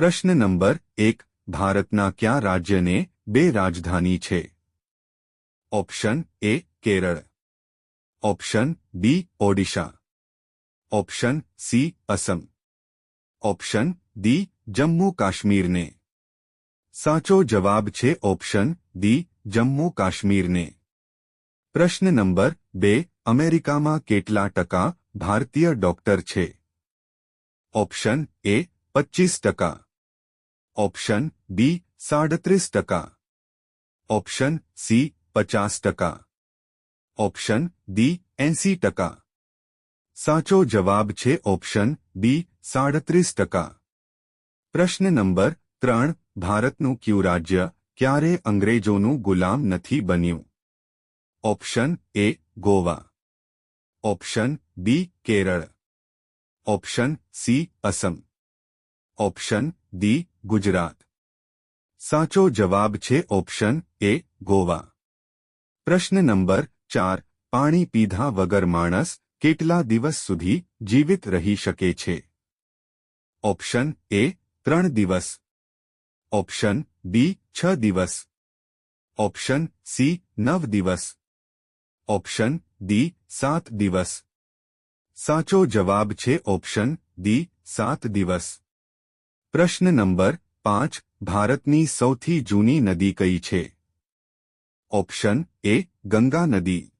પ્રશ્ન નંબર એક ભારતના કયા રાજ્યને બે રાજધાની છે option A Kerala option B Odisha option C Assam option D Jammu કાશ્મીરને સાચો જવાબ છે ઓપ્શન ડી જમ્મુ કાશ્મીરને પ્રશ્ન નંબર બે અમેરિકામાં કેટલા ટકા ભારતીય ડોક્ટર છે ઓપ્શન એ પચીસ ટકા ઓપ્શન બી સાડત્રીસ ટકા ઓપ્શન સી પચાસ ટકા ઓપ્શન ડી એંસી ટકા સાચો જવાબ છે ઓપ્શન બી સાડત્રીસ ટકા પ્રશ્ન નંબર ત્રણ ભારતનું ક્યુ રાજ્ય ક્યારે અંગ્રેજોનું ગુલામ નથી બન્યું option A Goa option B Kerala option C Assam option D Gujarat સાચો જવાબ છે ઓપ્શન એ ગોવા પ્રશ્ન નંબર ચાર પાણી પીધા વગર માણસ કેટલા દિવસ સુધી જીવિત રહી શકે છે ઓપ્શન એ ત્રણ દિવસ ઓપ્શન બી છ દિવસ ઓપ્શન સી નવ દિવસ ઓપ્શન ડી સાત દિવસ સાચો જવાબ છે ઓપ્શન ડી સાત દિવસ પ્રશ્ન નંબર પાંચ, ભારતની સૌથી જૂની નદી કઈ છે? ઓપ્શન એ, ગંગા નદી.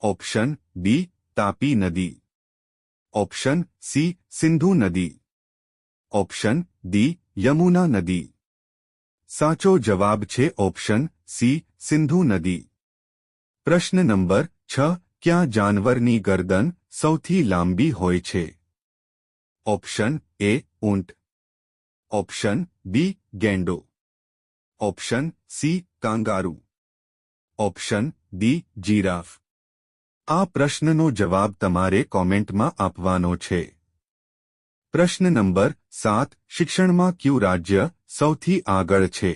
ઓપ્શન બી, તાપી નદી. ઓપ્શન સી, સિંધુ નદી. ઓપ્શન ડી, યમુના નદી. સાચો જવાબ છે ઓપ્શન સી, સિંધુ નદી. પ્રશ્ન નંબર છ, ક્યાં જાનવરની ગરદન સૌથી લાંબી હોય છે? ઓપ્શન એ, ઊંટ. Option B ગેંડો option C kangaroo option D giraffe આ પ્રશ્નનો જવાબ તમારે કોમેન્ટમાં આપવાનો છે પ્રશ્ન નંબર સાત શિક્ષણમાં ક્યુ રાજ્ય સૌથી આગળ છે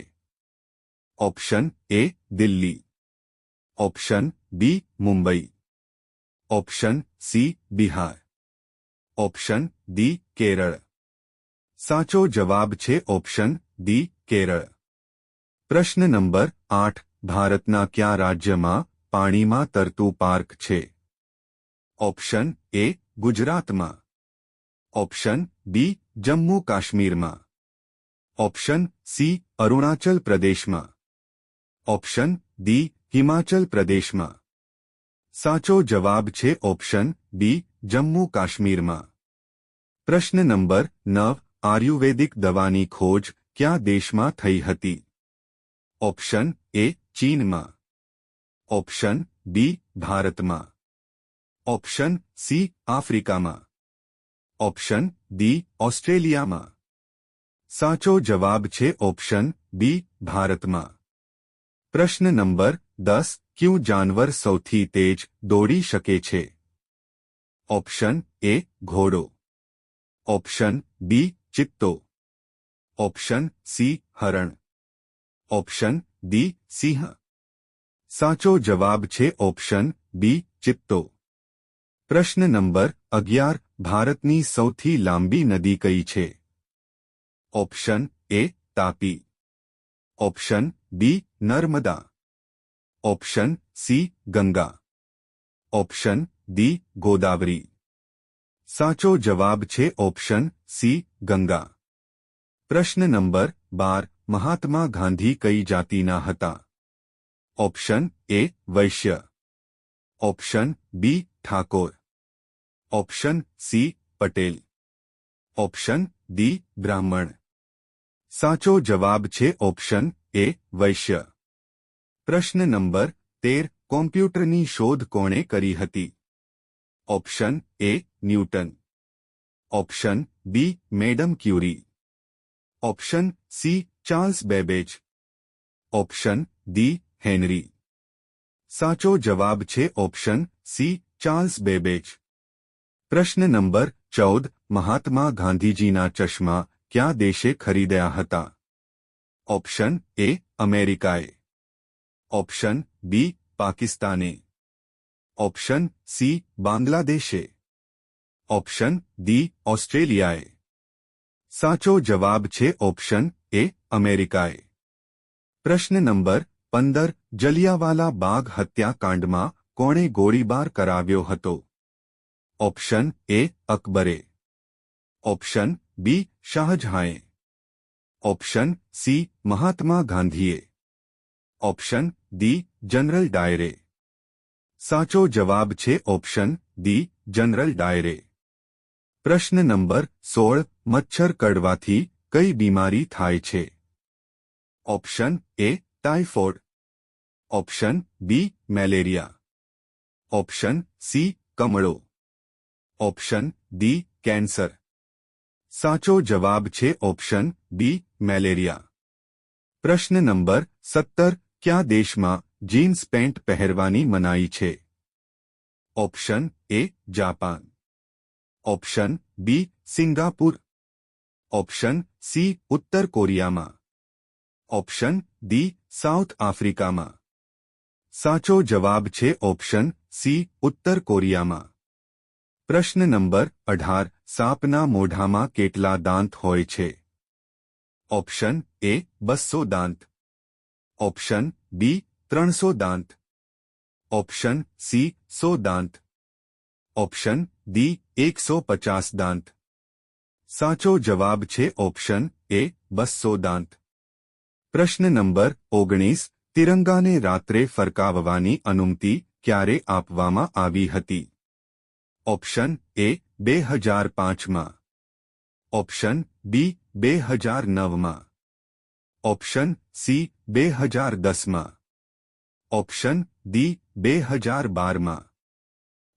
option A Delhi option B Mumbai option C Bihar option D Kerala સાચો જવાબ છે ઓપ્શન ડી કેરળ પ્રશ્ન નંબર આઠ ભારતના કયા રાજ્યમાં પાણીમાં તરતું પાર્ક છે ઓપ્શન એ ગુજરાતમાં ઓપ્શન બી જમ્મુ કાશ્મીરમાં ઓપ્શન સી અરુણાચલ પ્રદેશમાં ઓપ્શન ડી હિમાચલ પ્રદેશમાં સાચો જવાબ છે ઓપ્શન બી જમ્મુ કાશ્મીરમાં પ્રશ્ન નંબર નવ આયુર્વેદિક દવાની ખોજ કયા દેશમાં થઈ હતી ઓપ્શન એ ચીનમાં ઓપ્શન બી ભારતમાં ઓપ્શન સી આફ્રિકામાં ઓપ્શન ડી ઓસ્ટ્રેલિયામાં સાચો જવાબ છે ઓપ્શન બી ભારતમાં પ્રશ્ન નંબર દસ ક્યું જાનવર સૌથી તેજ દોડી શકે છે ઓપ્શન એ ઘોડો ઓપ્શન બી ચિત્તો ઓપ્શન સી હરણ ઓપ્શન ડી સિંહ સાચો જવાબ છે ઓપ્શન બી ચિત્તો પ્રશ્ન નંબર અગિયાર ભારતની સૌથી લાંબી નદી કઈ છે option A Tapi option B Narmada option C Ganga option D Godavari સાચો જવાબ છે ઓપ્શન સી, ગંગા. પ્રશ્ન નંબર બાર, મહાત્મા ગાંધી કઈ જાતિના હતા? Option A, Vysya. Option B, Thakor. Option C, Patel. Option D, બ્રાહ્મણ. સાચો જવાબ છે ઓપ્શન એ, વૈશ્ય. પ્રશ્ન નંબર તેર, કોમ્પ્યુટરની શોધ કોણે કરી હતી? option A Newton option B madam Curie option C Charles Babbage option D Henry સાચો જવાબ છે ઓપ્શન સી ચાર્લ્સ બેબેજ પ્રશ્ન નંબર ચૌદ મહાત્મા ગાંધીજીના ચશ્મા ક્યાં દેશે ખરીદ્યા હતા ઓપ્શન એ અમેરિકાએ ઓપ્શન બી પાકિસ્તાને ઓપ્શન સી બાંગ્લાદેશે ઓપ્શન ડી ઓસ્ટ્રેલિયાએ સાચો જવાબ છે ઓપ્શન એ અમેરિકાએ પ્રશ્ન નંબર પંદર, જલિયાવાલા બાગ હત્યાકાંડમાં કોણે ગોળીબાર કરાવ્યો હતો? ઓપ્શન એ અકબરે. ઓપ્શન બી શાહજહાંએ. ઓપ્શન સી મહાત્મા ગાંધીએ. Option D general ડાયરે. સાચો જવાબ છે ઓપ્શન ડી જનરલ ડાયરે પ્રશ્ન નંબર સોળ મચ્છર કડવાથી કઈ બીમારી થાય છે option A typhoid option B malaria option C કમળો option D cancer સાચો જવાબ છે ઓપ્શન બી મેલેરિયા પ્રશ્ન નંબર સત્તર કયા દેશમાં જીન્સ પેન્ટ પહેરવાની મનાઈ છે option A Japan option B Singapore option C ઉત્તર કોરિયામાં ઓપ્શન ડી સાઉથ આફ્રિકામાં સાચો જવાબ છે ઓપ્શન સી ઉત્તર કોરિયામાં પ્રશ્ન નંબર અઢાર સાપના મોઢામાં કેટલા દાંત હોય છે ઓપ્શન એ બસો દાંત ઓપ્શન બી ત્રણસો દાંત. ઓપ્શન સી, સો દાંત. ઓપ્શન ડી, એકસો પચાસ દાંત. સાચો જવાબ છે ઓપ્શન એ, બસો દાંત. પ્રશ્ન નંબર ઓગણીસ, તિરંગાને રાત્રે ફરકાવવાની અનુમતિ ક્યારે આપવામાં આવી હતી? ઓપ્શન એ, બે હજાર પાંચમાં. ઓપ્શન બી, બે હજાર નવમાં. ઓપ્શન સી, બે હજાર દસમાં. ઓપ્શન ડી બે હજાર બારમાં.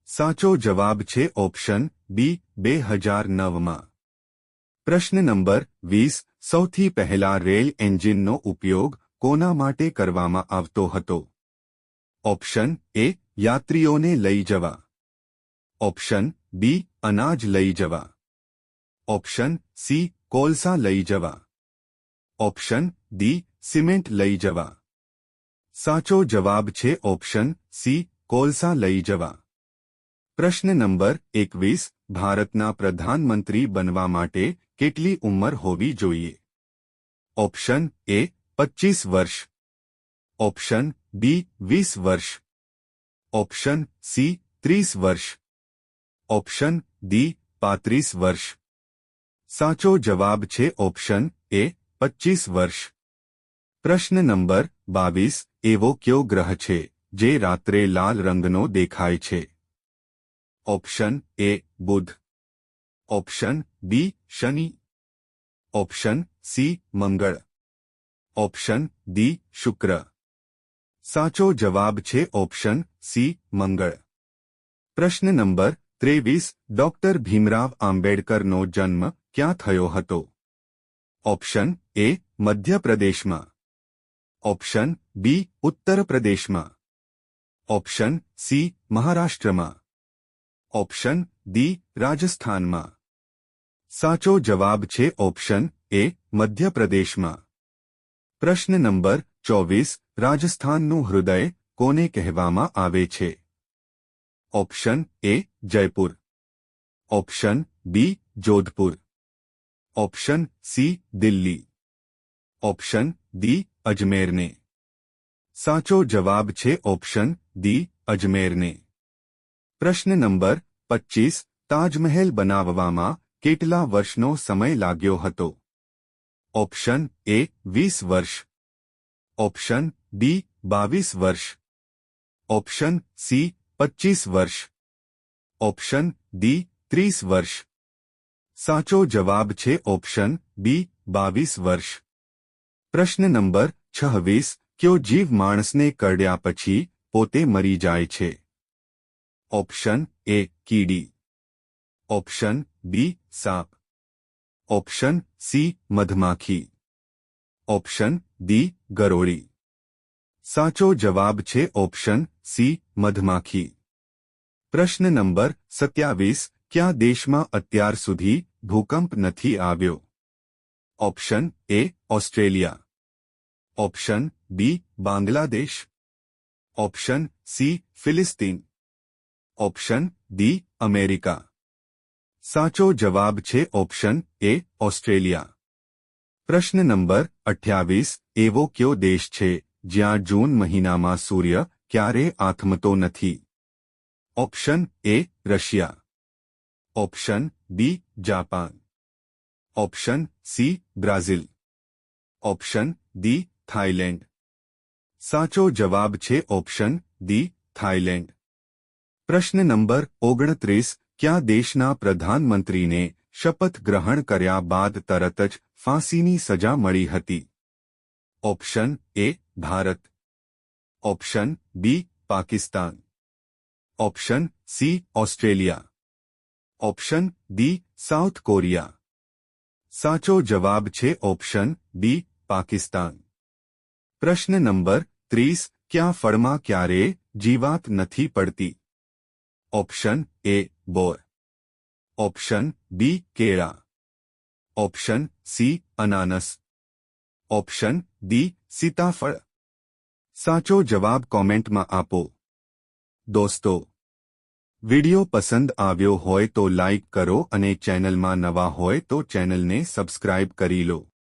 સાચો જવાબ છે ઓપ્શન બી બે હજાર નવમાં. પ્રશ્ન નંબર વીસ, સૌથી પહેલા રેલ એન્જિનનો ઉપયોગ કોના માટે કરવામાં આવતો હતો? ઓપ્શન એ યાત્રીઓને લઈ જવા. ઓપ્શન બી અનાજ લઈ જવા. ઓપ્શન સી કોલસા લઈ જવા. ઓપ્શન ડી સિમેન્ટ લઈ જવા. સાચો જવાબ છે ઓપ્શન સી કોલસા લઈ જવા પ્રશ્ન નંબર એકવીસ ભારતના પ્રધાનમંત્રી બનવા માટે કેટલી ઉંમર હોવી જોઈએ ઓપ્શન એ પચીસ વર્ષ ઓપ્શન બી વીસ વર્ષ ઓપ્શન સી ત્રીસ વર્ષ ઓપ્શન ડી પાંત્રીસ વર્ષ સાચો જવાબ છે ઓપ્શન એ પચીસ વર્ષ પ્રશ્ન નંબર બાવીસ એવો કયો ગ્રહ છે જે રાત્રે લાલ રંગનો દેખાય છે ઓપ્શન એ બુધ ઓપ્શન બી શનિ ઓપ્શન સી મંગળ ઓપ્શન ડી શુક્ર સાચો જવાબ છે ઓપ્શન સી મંગળ પ્રશ્ન નંબર ત્રેવીસ ડોક્ટર ભીમરાવ આંબેડકરનો જન્મ ક્યાં થયો હતો ઓપ્શન એ મધ્યપ્રદેશમાં ઓપ્શન બી ઉત્તર પ્રદેશમાં ઓપ્શન સી મહારાષ્ટ્રમાં ઓપ્શન ડી રાજસ્થાનમાં સાચો જવાબ છે ઓપ્શન એ મધ્યપ્રદેશમાં પ્રશ્ન નંબર ચોવીસ રાજસ્થાનનું હૃદય કોને કહેવામાં આવે છે option A Jaipur option B Jodhpur option C Delhi option D અજમેરને સાચો જવાબ છે ઓપ્શન ડી, અજમેરને. પ્રશ્ન નંબર પચીસ, તાજમહેલ બનાવવામાં કેટલા વર્ષનો સમય લાગ્યો હતો? ઓપ્શન એ, વીસ વર્ષ. ઓપ્શન બી, બાવીસ વર્ષ. ઓપ્શન સી, પચીસ વર્ષ. ઓપ્શન ડી, ત્રીસ વર્ષ. સાચો જવાબ છે ઓપ્શન બી, બાવીસ વર્ષ. પ્રશ્ન નંબર છવ્વીસ કયો જીવ માણસને કરડ્યા પછી પોતે મરી જાય છે ઓપ્શન એ કીડી ઓપ્શન બી સાપ ઓપ્શન સી મધમાખી ઓપ્શન ડી ગરોળી સાચો જવાબ છે ઓપ્શન સી મધમાખી પ્રશ્ન નંબર સત્યાવીસ ક્યાં દેશમાં અત્યાર સુધી ભૂકંપ નથી આવ્યો option A Australia option B Bangladesh option C ફિલિસ્તીન option D America સાચો જવાબ છે ઓપ્શન એ ઓસ્ટ્રેલિયા પ્રશ્ન નંબર અઠ્યાવીસ એવો કયો દેશ છે જ્યાં જૂન મહિનામાં સૂર્ય ક્યારે આથમતો નથી option A Russia option B Japan option C Brazil option D Thailand સાચો જવાબ છે ઓપ્શન ડી થાઇલેન્ડ પ્રશ્ન નંબર ઓગણત્રીસ ક્યાં દેશના પ્રધાનમંત્રીને શપથ ગ્રહણ કર્યા બાદ તરત જ ફાંસીની સજા મળી હતી option A Bharat option B Pakistan option C Australia option D South Korea સાચો જવાબ છે ઓપ્શન બી પાકિસ્તાન પ્રશ્ન નંબર ત્રીસ, ક્યાં ફળમાં ક્યારેય જીવાત નથી પડતી? Option A, bore. Option B, કેળા. ઓપ્શન સી, અનાનસ. ઓપ્શન ડી, સીતાફળ. સાચો જવાબ કોમેન્ટમાં આપો. દોસ્તો, વિડિયો પસંદ આવ્યો હોય તો લાઇક કરો અને ચેનલમાં નવા હોય તો ચેનલને સબસ્ક્રાઇબ કરી લો.